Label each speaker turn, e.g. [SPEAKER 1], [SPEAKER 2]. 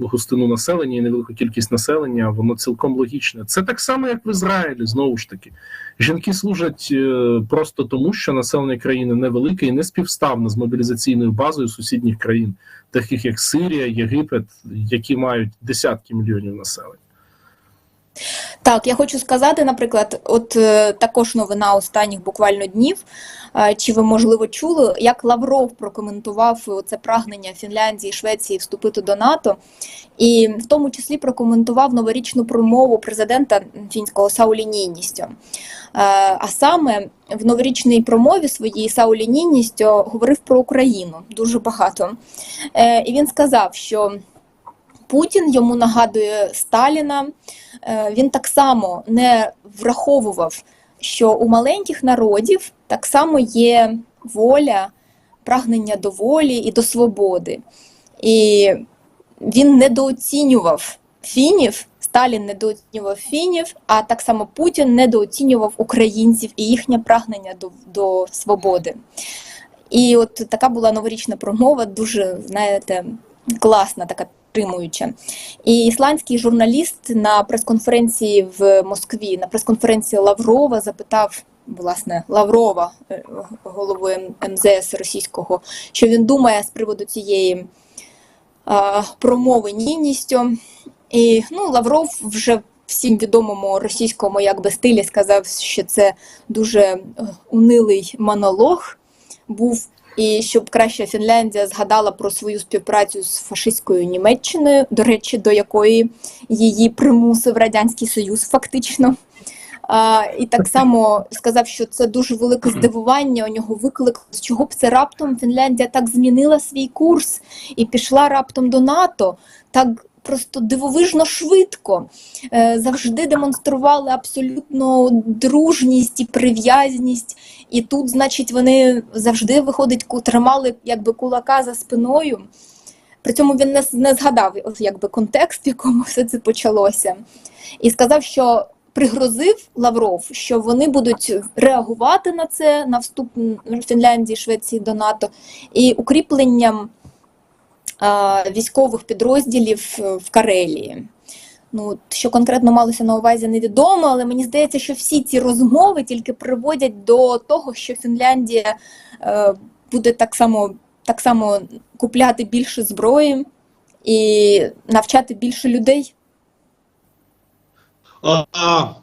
[SPEAKER 1] густину населення і невелику кількість населення, воно цілком логічне. Це так само, як в Ізраїлі, знову ж таки. Жінки служать е, просто тому, що населення країни невелике і не співставне з мобілізаційною базою сусідніх країн, таких як Сирія, Єгипет, які мають десятки мільйонів населення.
[SPEAKER 2] Так, я хочу сказати, наприклад, от е, також новина останніх буквально днів. Чи ви можливо чули, як Лавров прокоментував це прагнення Фінляндії Швеції вступити до НАТО, і в тому числі прокоментував новорічну промову президента фінського Саулі Ніністьо. Е, А саме в новорічній промові своїй Саулі Ніністьо говорив про Україну дуже багато. Е, І він сказав, що Путін йому нагадує Сталіна. Е, Він так само не враховував, що у маленьких народів так само є воля, прагнення до волі і до свободи. І він недооцінював фінів, Сталін недооцінював фінів, а так само Путін недооцінював українців і їхнє прагнення до, до свободи. І от така була новорічна промова, дуже, знаєте, класна, така підтримуюча. І ісландський журналіст на прес-конференції в Москві, на прес-конференції Лаврова запитав. Власне, Лаврова, е, голову МЗС російського, що він думає з приводу цієї а, промови Ніністю. І ну, Лавров вже всім відомому російському якби, стилі сказав, що це дуже е, унилий монолог був, і щоб краще Фінляндія згадала про свою співпрацю з фашистською Німеччиною, до речі, до якої її примусив Радянський Союз, фактично. А, і так само сказав, що це дуже велике здивування. У нього виклик, з чого б це раптом Фінляндія так змінила свій курс і пішла раптом до НАТО. Так просто дивовижно швидко. Е, завжди демонстрували абсолютну дружність і прив'язність. І тут, значить, вони завжди виходить, тримали якби кулака за спиною. При цьому він не, не згадав якби, контекст, в якому все це почалося. І сказав, що пригрозив Лавров, що вони будуть реагувати на це, на вступ Фінляндії, Швеції до НАТО, і укріпленням військових підрозділів е, в Карелії. Ну, що конкретно малося на увазі, невідомо, але мені здається, що всі ці розмови тільки приводять до того, що Фінляндія е, буде так само, так само купляти більше зброї і навчати більше людей.
[SPEAKER 3] А,